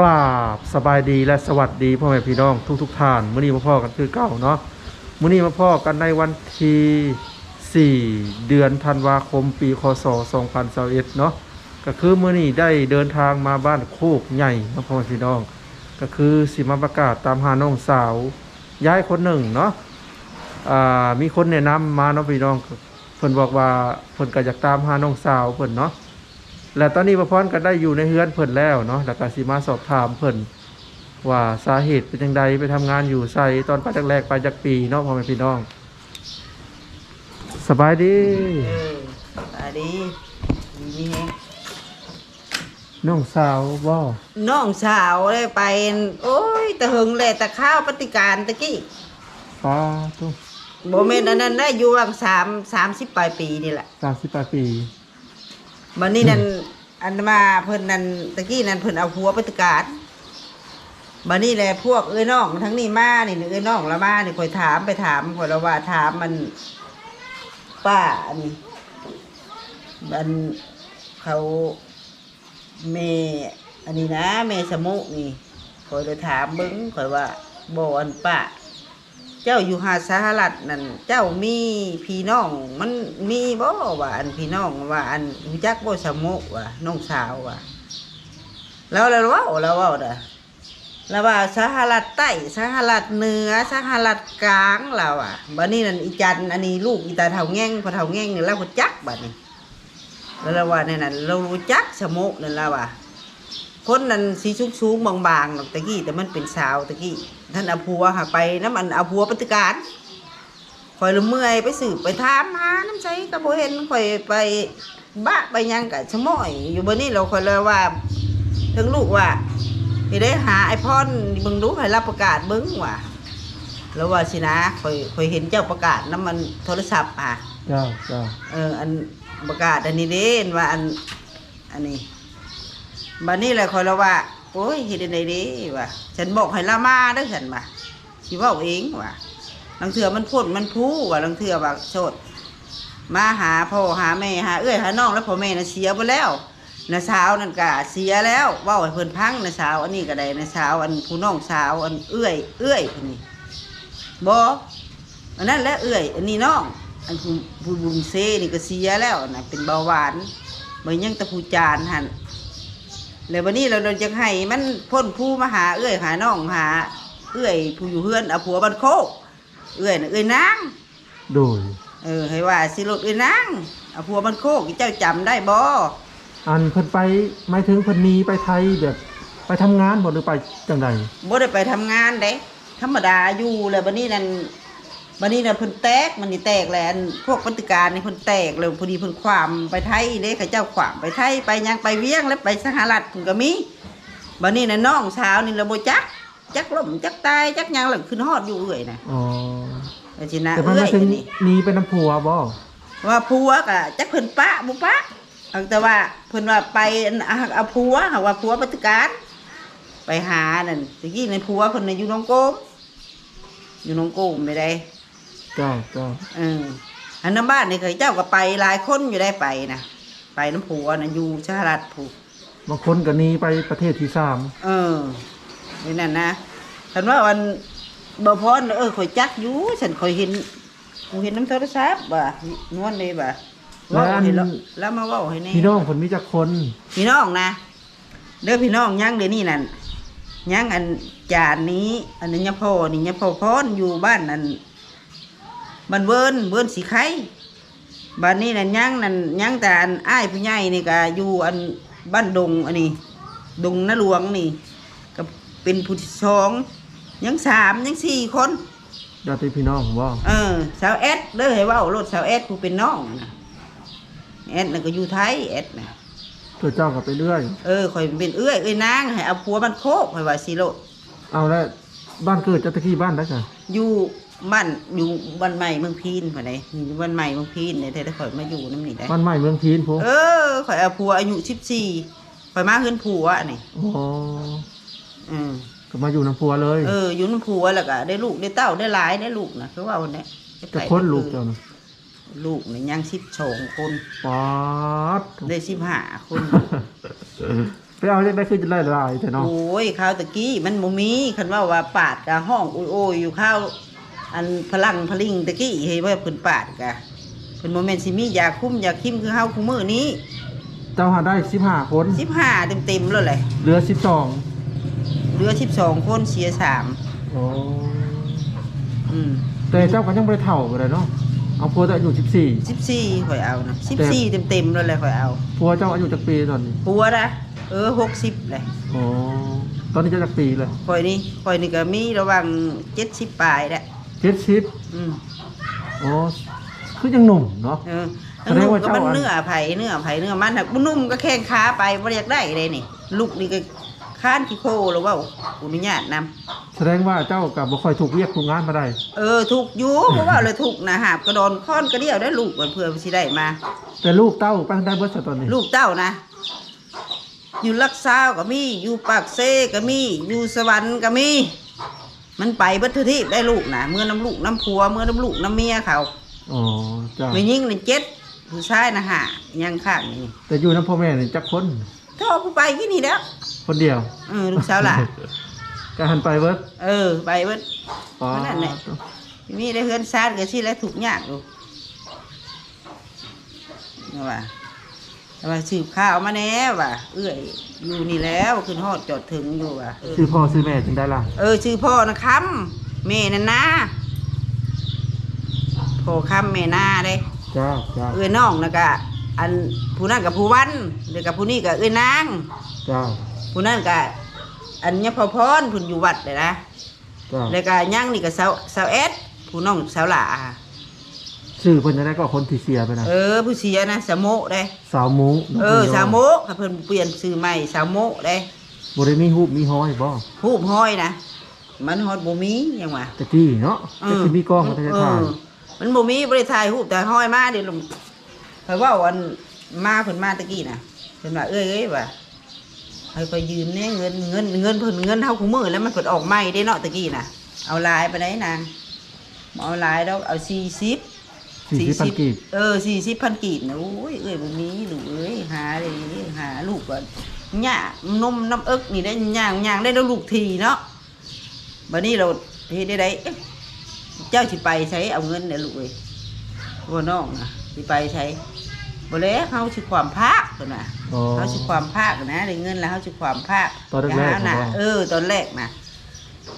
กราบสบายดีและสวัสดีพ่อแม่พี่น้องทุกทุกๆท่านมื้อนี้มาพ่อกันคือเก่าเนาะมื้อนี้มาพ่อกันในวันที่4เดือนธันวาคมปีคศ2021เนาะก็คือมื้อนี้ได้เดินทางมาบ้านโคกใหญ่เนาพ่อแม่พี่น้อง ก็คือสิมาประกาศตามหาน้องสาว ย้ายคนหนึ่งเนาะอ่ามีคนแนะนำมาเนาะพี่น้องเพิ่นบอกว่าเพิ่นก็อยากตามหาน้องสาวเพิ่นเนาะ และตอนนี้พระพรก็ได้อยู่ในเฮือนเพิ่นแล้วเนาะแล้วก็สิมาสอบถามเพิ่นว่าสาเหตุเป็นจังใดไปทำงานอยู่ไสตอนไปแรกๆไปจากปีเนาะพ่อแม่พี่น้อง สบายดีเออตาดีมีแฮงน้องสาวบ่น้องสาวเลยไป โอ้ยตะหึงเลยตะข้าวปฏิการตะกี้ป้าตุ้โบเมนอันนั้นได้อยู่วังสามสามสิบปลายปีนี่แหละสามสิบแปดปี บันนี้นั่นอันมาเพิ่นนั่นตะกี้นั่นเพิ่นเอาหัวปฏิการบันนี้แหละพวกเอ้ยน้องทั้งนี้มานี่เอ้ยน้องละมานี่คอยถามไปถามคอยละว่าถามมันป้าอันนี้มันเขาเมอันนี้นะเมสมุนี่คอยเลยถามเบิ้งคอยว่าบอันป้า เจ้าอยู่หาสหรัฐนั่นเจ้ามีพี่น้อง มันมีบ่ว่าอันพี่น้องว่าอันรู้จักบ่สมุว่าน้องสาวว่าแล้วแล้วเว่าแล้วเว่าเด้อแล้วว่าสหรัฐใต้สหรัฐเหนือสหรัฐกลางเราอะบัดนี้นั่นอีจันอันนี้ลูกอีตาเฒ่าแง่งพอเฒ่าแง่งนี่เราก็จักบัดนี้แล้วเราว่าในนั้นเรารู้จักสมุนั่นแล้วว่าคนนั้นสีชุกชูงๆบางๆตะกี้แต่มันเป็นสาวตะกี้ ท่านเอาผัวหาไปน้ำมันเอาผัวปฏิการคอยละเมื่อยไปสืบไปถามหาน้ำใจกระโบเห็นคอยไปบ้าไปหยังกับชะม้อยอยู่บนนี้เราคอยเลยว่าทั้งลูกว่าไปได้หาไอพอนเบิ่งดูให้รับประกาศเบิ้งว่าแล้วว่าสินะคอยคอยเห็นเจ้าประกาศน้ำมันโทรศัพท์อะเจ้าเจ้าเอออันประกาศอันนี้เด่นว่าอันอันนี้บัดนี้แหละคอยเราว่า โอ้ยเฮ็ดได้ไดเด้ว่าฉันบอกให้ละมาเด้ฉันว่าสิเว้าเองว่าลังเถื่อมันพ่นมันพูว่าลังเถื่อว่าโสดมาหาพ่อหาแม่หาเอ้ยหาน้องแล้วพ่อแม่น่ะเสียไปแล้วน้าสาวนั่นก็เสียแล้วว้าให้เพิ่นพังน้าสาวอันนี้ก็ได้น้าสาวอันผู้น้องสาวอันเอื้อย เอื้อยคนนี้บ่อันนั้นแหละเอื้อย อันนี้น้องอันผู้บุญเซนี่ก็เสียแล้วนะเป็นเบาหวานเหมันยังตะผู้จานหัน แล้ววันนี้เราเราจะให้มันพ้นผู้มาหา เอื้อยหาน้องหา เอื้อยผู้อยู่เฮือนเอาผัวบันโคกเอื้อยน่ะเอื้อยนางโดยเออให้ว่าสิรถเอื้อยนางเอาผัวบันโคกเจ้าจำได้บ่อันเพิ่นไปหมายถึงเพิ่นหนีไปไทยแบบไปทำงานบ่หรือไปจังใดบ่ได้ไปทำงานเด้ธรรมดาอยู่แล้ววันนี้นั่น วันนี้น่ะเพิ่นแตกมันนี่แตกแหละอันพวกปฏิการนี่เพิ่นแตกแล้วพอดีเพิ่นความไปไทยเด้เขาเจ้าความไปไทยไปหยังไปเวียงแล้วไปสหรัฐเพิ่นก็มีบัดนี้น่ะน้องสาวนี่เราบ่จักจักล่มจักตายจักหยังหลังขึ้นฮอดอยู่เอื้อยน่ะอ๋อว่าสินะแต่เพิ่นเอื้มาอยถึงนี่หนีไปน้ำผัวบ่ว่าผัวก็จักเพิ่นปะบ่ปะเอาแต่ว่าเพิ่นว่าไปอันเอาเอาผัวหาว่าผัวปฏิการ ไปหานั่นตะกี้ในผัวเพิ่นน่ะอยู่หนองโกมอยู่หนองโกมได้ได้เจ้าเจ้าเอออันน้ำบ้านนี่เคยเจ้าก็ไปหลายคนอยู่ได้ไปนะไปน้ำผัวนะอยู่สหรัฐผูกบางคนก็หนีไปประเทศที่สามเออนี่นั่นนะฉันว่าวันบพรเออคอยจักอยู่ฉันคอยเห็นกูเห็นน้ำโทรศัพท์บ่นวลเลยบ่เว่าให้แล้วแล้วมาเว่าให้แน่พี่น้องเพิ่นมีจักคน พี่น้องนะเด้อพี่น้องยังเดี๋ยวนี้นั่นยังอันจานนี้ อันนี้ยะพ่อนี่ยะพ่อพรอยู่บ้านนั่น บ้านเวิร์นเวิร์นสีไข่บ้านนี้นั่นยังนั่นยังแต่อันอ้ายผู้ใหญ่นี่ก็อยู่อันบ้านดงอันนี้ ดงนาหลวงนี่ก็เป็นผู้ที่สองยังสามยังสี่คนญาติพี่น้องบ่เออสาวเอสเด้อให้เว่ารถสาวเอสผู้เป็นน้องนะเอสน่ะก็อยู่ไทยเอสนะตัวเจ้าก็ไปเรื่อยเออข่อยเป็นเอื้อยเอ้ยนางให้เอาผัวมันโคกข่อยว่าสิโลดเอาแล้วบ้านเกิดเจัตะกี้บ้านได้จ้ะอยู่ บ้านอยู่บ้านใหม่เมืองพีนข่อยได้อยู่บ้านใหม่เมืองพีนเนี่ยแต่ข่อยมาอยู่น้ำนี่ได้ บ้านใหม่เมืองพีนพวกเออข่อยเอาผัวอายุสิบสี่ข่อยมาเฮือนผัวนี่อ๋ออืมก็มาอยู่น้ำพัวเลย เอออยู่น้ำผัวแล้วก็ได้ลูกได้เต้าได้หลายได้ลูกนะคือว่าวันนี้จะคนลูกเจ้านะลูกนี่ยังสิบสองคนป๊าดได้สิบห้าคนไปเอาได้ไปคือจะไล่ลายแต่เนาะโอ้ยข้าวตะกี้มันบ่มีคันว่าว่าปาดกะห้องโอยโอยอยู่ข้าว อันพลังพลิงตะกี้เฮ้ยว่าเพิ่นปาดกะเพิ่นบ่แม่นสิมียาคุ้มยาคิมคือเฮาคู่มื้อนี้เจ้าหาได้สิบห้าคน15เต็มๆแล้วแหละเหลือสิบสองเหลือ12คนเสียสามโอ้อืมแต่เจ้าก็ยังไม่ได้เท่าไปเลยเนาะเอาพัวเจ้าอายุสิบสี่14ข่อยเอานะ14เต็มๆแล้วแหละข่อยเอาพัวเจ้าอายุจากปีตอนนี้ปัวนะเออ60เลยโอ้ตอนนี้เจะจากปีเลยข่อยนี่ข่อยนี่ก็มีระหว่าง70ปลายแหละ เจ็ดสิบอืมโอ้คือยังหนุ่มเนาะ เออแสดงว่าก็มันเจ้าอันเนื้อไผ่เนื้อไผ่เนื้อมันน่ะบุนุ่มก็แข้งขาไปบ่อยากได้เลยนี่ ลูกนี่ก็ค้านขี้โคหรือว่าอนุญาตนำแสดงว่าเจ้ากับบ่ค่อยถูกเรียกถูกงานมาได้ เออถูกอยู่เพราะว่าเลยถูกนะหาบกระดอนค้อนกระเดี่ยวได้ลูกเพื่อสิได้มา แต่ลูกเต้าไปทางได้เบิร์ตอนนี้ลูกเต้านะ อยู่ลักซาวก็มี อยู่ปากเซก็มี อยู่สวรรค์ก็มี มันไปเบัตทุกที่ได้ลูกนะเมื่อน้ำลูกน้ำผัว เมื่อน้ำลูกน้ำเมียเขาอ๋อจ้าไม่ยิ่งเลยเจ็ดผู้ชายนะหายังข้างนี่แต่อยู่น้ำพ่อแม่นี่จักคนถ้าเอาผู้ไปกี่นี่แล้วคนเดียวเออลูกสาวหล่ะ ก็หันไปเบิร์ตเออ ไปเบิดอ๋อนั่นแหละ มีได้เฮือนซาดก็สิแล้วถูกยากดูนี่ว่าแต่ ว่าสืบข้าวมาแน่ว่ะ เอื้อยอยู่นี่แล้วขึ้นฮอดจอดถึงอยู่ว่ะเออชื่อพ่อชื่อแม่จึงได้ล่ะเออชื่อพ่อนะคำแม่นั่นนะพ่อคำแม่นาเด้ จ้าจ้าเอื้อยน้องนะกะอันผู้นั้นกับผู้วันเดี๋ยวกับผู้นี้กับเอื้อยนาง จ้าผู้นั้นกะอันเนี้ยพอพรเพุ่นอยู่วัดเลยนะจ้าแล้วก็ย่างนี่ก็สาวสาวเอสผู้น้องสาวหลา ชื่อเพิ่นจะได้ก็คนที่เสียไปนะเออ ผู้เสียนะสาวโมะได้สาวมุ้งเออสาวโมะค่ะเพิ่นเปลี่ยนชื่อใหม่สาวโมะได้บ่ได้มีฮูบมีห้อยบ่หูบห้อยนะมันฮอดบ่มีหยังวะตะกี้เนาะแต่สิมีกล้องก็จะเอถ่ายอมันบ่มีบ่ได้ถ่ายรูปแต่ห้อยมาเดี๋ยวลงเพิ่นเว่าอันมาเพิ่นมาตะกี้น่ะเพิ่นว่าเอ้ยเอ้ยว่าให้ไปยืมแหน่เงินเงินเงินเพิ่นเงินเฮาคู่มือแล้วมันเพิ่นออกใหม่ได้เนาะตะกี้น่ะ เอาหลายไปไหนนางบ่เอาหลายดอกเอา40 สี่สิบพันกีบเออสี่สิบพันกีบนะโอ้ยเอ้ยบ่มีลูกเอ้ยหาเลยหาลูกก่อนหญ้านมน้ำเอิกนี่ได้ย่างย่างได้แล้วลูกทีเนาะบัดนี้เราเฮ็ดได้ไดเอ๊ะเจ้าสิไปใช้เอาเงินเนี่ยลูกเอ้ยว่าน้องนะสิไปใช้บ่แล้วเฮาสิความภาคพุ่นน่ะอ๋อเฮาสิความภาคนะได้เงินแล้วเฮาสิความภาคตอนแรกๆย่าหาน่ะเหรอเออตอนแรกน่ะ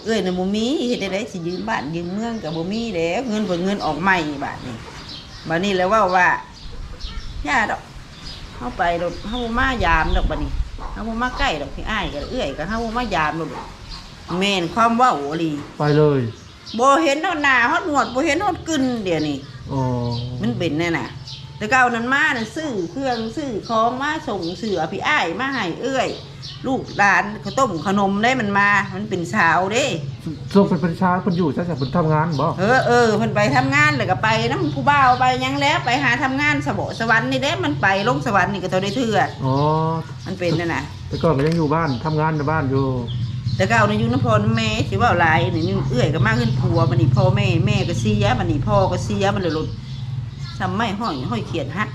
เอ้ยน่ะบ่มีเฮ็ดได้ไดสิยืมบ้านยืมเมืองก็บ่มีแล้วเงินเพิ่นเงินออกใหม่บาดนี้ บัดนี้แล้วว่าว่าย่าดอกเข้าไปดอกเข้ามายามดอกบัดนี้เข้ามาใกล้ดอกที่อ้ายก็เอื้อยก็เข้ามายามดอกแม่นความเว่าอหลีไปเลยบ่เห็นเฮาหน้าฮอดหนวดบ่เห็นฮอดกึนเดี๋ยวนี้อ๋อมันเป็นแน่น่ะ แต่เก่านั้นมาน่ะซื้อเครื่องซื้อของมาส่งเสือพี่อ้ายมาให้เอื้อย ลูกหลานข้าวต้มขนมได้มันมา มันเป็นสาวเด้ ส่งเป็นประชาเพิ่นอยู่ซะจากเพิ่นทำงานบ่เออเออเพิ่นไปทำงานแล้วก็ไปน้ำผู้บ่าวไปหยังแล้วไปหาทำงานสบสวรรค์นี่เด้มันไปลงสวรรค์นี่ก็เท่าได้เถื่ออ๋อมันเป็นนั่นน่ะ แต่ก่อนก็ยังอยู่บ้านทำงานในบ้านอยู่แต่ก็เอาในยุน้ำพรแม่สิว่าหลายนี่นี่เอื้อยก็มากขึ้นผัวมันนี่พ่อแม่แม่ก็เสียมันนี่พ่อก็เสียมันเลยหลุดทำไม่ห้อยห้อยเขียนฮัก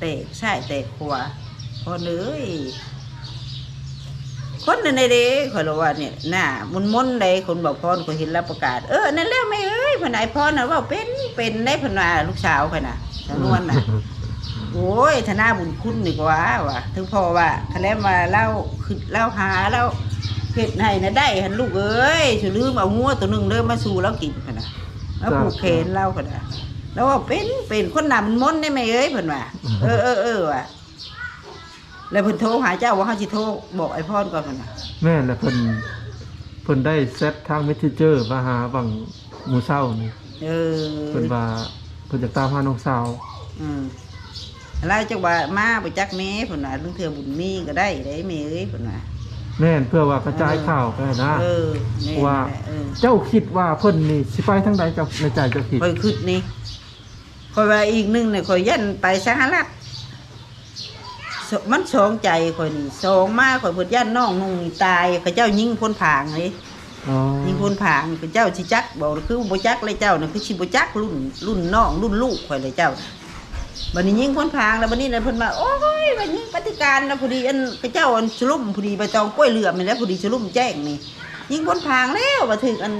แตกใช่แตกขวาพอเลย คนในเด้ขอยรู้ว่าเนี่ยหน้ามุนมุนๆใดคนบอกพรก็เห็นรับประกาศ เออนั่นแล้วไม่เอ้ยพนายพรนะว่าเป็นเป็นได้พนว่าลูกสาวข่อยน่ะจำนวนน่ะโอ้ยธนาบุญคุณดีกว่าว่ะถึงพอว่าคะแนนมาเล่าคือเล่าหาเล่าเห็ดให้นะได้หันลูกเอ้ยถือลืมเอางัวตัวหนึ่งเริ่มมาสู่แล้วกินพะนะแล้วผูกเคนเล่าพะนะแล้วว่าเป็นเป็นคนนำมนต์ได้ไหมเอ้ยเพิ่นว่าเออเออเออว่ะ แล้วเพิ่นโทรหาเจ้าว่าเขาสิโทรบอกไอ้พ่อก่อนพะนะแม่นแหละเพิ่นเพิ่นได้เซตทางเมสเซนเจอร์มาหาบังหมู่เศร้านี่เออเพิ่นว่าเพิ่นจะตามหาน้องสาวอืมแล้วจักว่ามาไปจักแม่เพิ่นว่าลุงเทือบุญมีก็ได้ได้แม่เอ้ยเพิ่นว่าแม่นเพื่อว่ากระจายข่าวไปนะ เออแม่ว่านั่นแหละเออ เจ้าคิดว่าเพิ่นนี่สิไปทางใดเจ้าในใจเจ้าคิด คอยคืดนี่คอยว่าอีกหนึ่งเนี่ยคอยยันไปสหรัฐส มันสองใจคอยนี่สองมาคอยเพิ่นยันน้องนุ่งนี่ตายเขาเจ้ายิงพ้นผางเลยอ๋อยิงพ้นผางเขาเจ้าชิจักบอกคือบ่จักเลยเจ้าน่ะคือชิบ่จักรุ่นรุ่นน้องรุ่นลูกคอยเลยเจ้าบันนี้ยิงพ้นพางแล้วบันนี้เลยเพิ่นมาโอ้ยบันนี้ปฏิการนะพอดีอันพระเจ้าอันชลุ่มพอดีใบตองกล้วยเหลือมนี่แหล้วพอดีชลุ่มแจ้งนี่ ยิงพ้นพางแล้วมาถึงอัน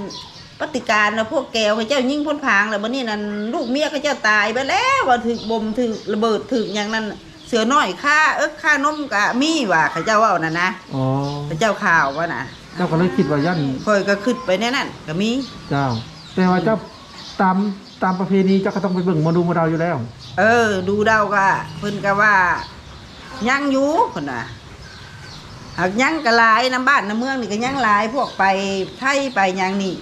ปฏิการนะพวกแก้วพระเจ้ายิงพ้นพางแล้วบันนี้นั่นลูกเมียพระเจ้าตายไปแล้วว่าถึงบ่มถึงระเบิดถึงอย่างนั้น เสือน้อยค่าเอิกค่านมกะมีว่าเขาเจ้าเว่านั่นนะอ๋อพระเจ้าข่าวว่าน่ะเจ้าก็เลยคิดว่ายันคอยก็ขึ้นไปแน่นั่นก็มีเจ้า แต่ว่าเจ้าตามตามประเพณีเจ้าก็ต้องไปเบิ่งหมาดูหมาดาวอยู่แล้ว เออ ดูเดาก็เพิ่นก็ว่ายังอยู่คนน่ะหากยังก็หลายน้ำบ้านน้ำเมืองนี่ก็ยังหลายพวกไปไทยไปหยังนี่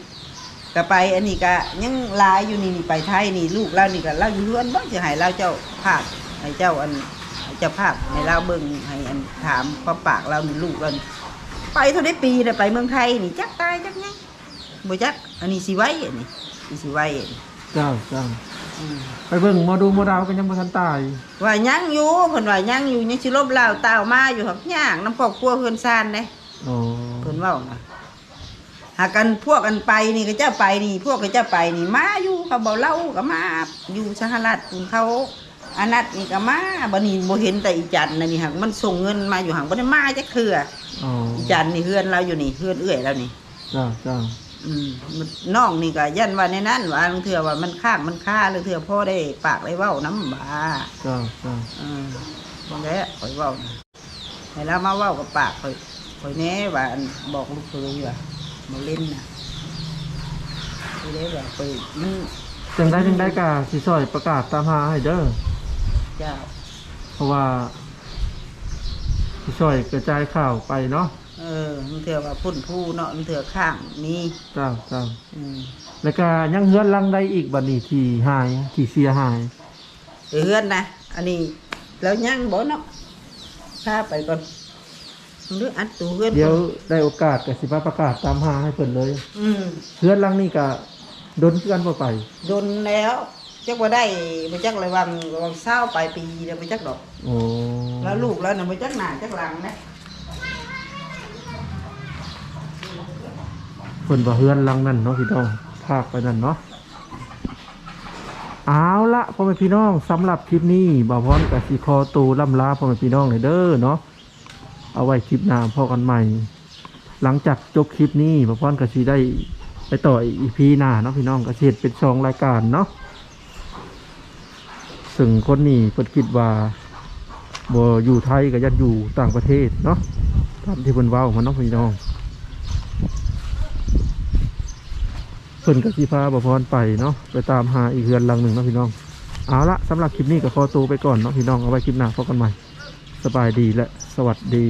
ก็ไปอันนี้ก็ยังหลายอยู่นี่นี่ไปไทยนี่ลูกเรานี่ก็เราอยู่เรือนบ่สิให้เราเจ้าภาพให้เจ้าอันให้เจ้าภาพให้เราเบิ่งให้อันถามความปากเรานี่ลูกเรานี่ไปเท่าได้ปีน่ะไปเมืองไทยนี่จักตายจักหยังบ่จักอันนี้สิไว้อันนี้นี่สิไว้อันนี้เจ้าเจ้าอืม ไปเบิ่งหมาดูหมาดาวก็ยังบ่ทันตาย ว่ายังอยู่เพิ่นว่ายังอยู่ยังสิลบลาวตาวมาอยู่หักย่างน้ำครอบครัวเพิ่นซ่านเด้อ๋อเพิ่นเว้านะหากกันพวกกันไปนี่ก็เจ้าไปนี่ พวกก็เจ้าไปนี่มาอยู่เขาบ่เล่าก็มาอยู่สหรัฐเขา อนัตนี่ก็มาบัดนี้บ่เห็นแต่อีจันน่ะนี่หักมันส่งเงินมาอยู่หักบ่ได้มาจักเทื่ออ๋ออีจันนี่เฮือนเราอยู่นี่เฮือนเอื้อยเรานี่เจ้าเจ้าอืมมันน้องนี่ก็ยันว่าในนั้นว่าลางเทื่อว่ามันข้างมันค่าลางเทื่อพ่อได้ปากได้เว้านำบ่าเจ้าเจ้าอืมบางแล้ข่อยเว้านะให้เรามาเว้ากับปากข่อยข่อยแหน่ว่าอันบอกลูกเคยว่ามาเล่นน่ะข่อยได้ว่าข่อยมัน จังได้จังได้กาสิซอยประกาศตามหาให้เด้อ เจ้าเพราะว่าสิซอยกระจายข่าวไปเนาะเออมันเถื่อว่าพุ่นผู้เนาะมันเถื่อข้างมีเจ้าเจ้าอืมแล้วก็ยังเฮือนหลังใดอีกบัดนี้ที่หายที่เสียหายเฮือนนะอันนี้แล้วยังบ่เนาะพาไปก่อนหรืออัดตูเฮือนเดี๋ยวได้โอกาสก็สิมาประกาศตามหาให้เพิ่นเลยอืม เฮือนหลังนี้ก็ดนคือกันบ่ไป โดนแล้ว จักว่าได้บ่จักเลยวังวังเศร้าปลายปีเดี๋ยวบ่จักดอก โอ้แล้วลูกแล้วน่ะบ่จักหน้าจักหลังนะเพิ่นว่าเฮือนหลังนั้นเนาะพี่น้องภาคไปนั่นเนาะเอาละพ่อแม่พี่น้องสำหรับคลิปนี้บ่าวพรกับสิคอตูล่ำลาพ่อแม่พี่น้องเลยเด้อเนาะเอาไว้คลิปหน้าพอกันใหม่ หลังจากจบคลิปนี้บ่าวพรก็สิได้ไปต่ออีพีหน้าเนาะพี่น้องก็สิเฮ็ดเป็นสองรายการเนาะ ซึ่งคนนี้เพิ่นคิดว่าบ่อยู่ไทยก็ยันอยู่ต่างประเทศเนาะตามที่เพิ่นเว้ามาเนาะพี่น้องเพิ่นกับสีพาบพรไปเนาะไปตามหาอีกเรือนหลังหนึ่งเนาะพี่น้องเอาละสำหรับคลิปนี้ก็ขอตัวไปก่อนเนาะพี่น้องเอาไว้คลิปหน้าพบกันใหม่ สบายดีและสวัสดี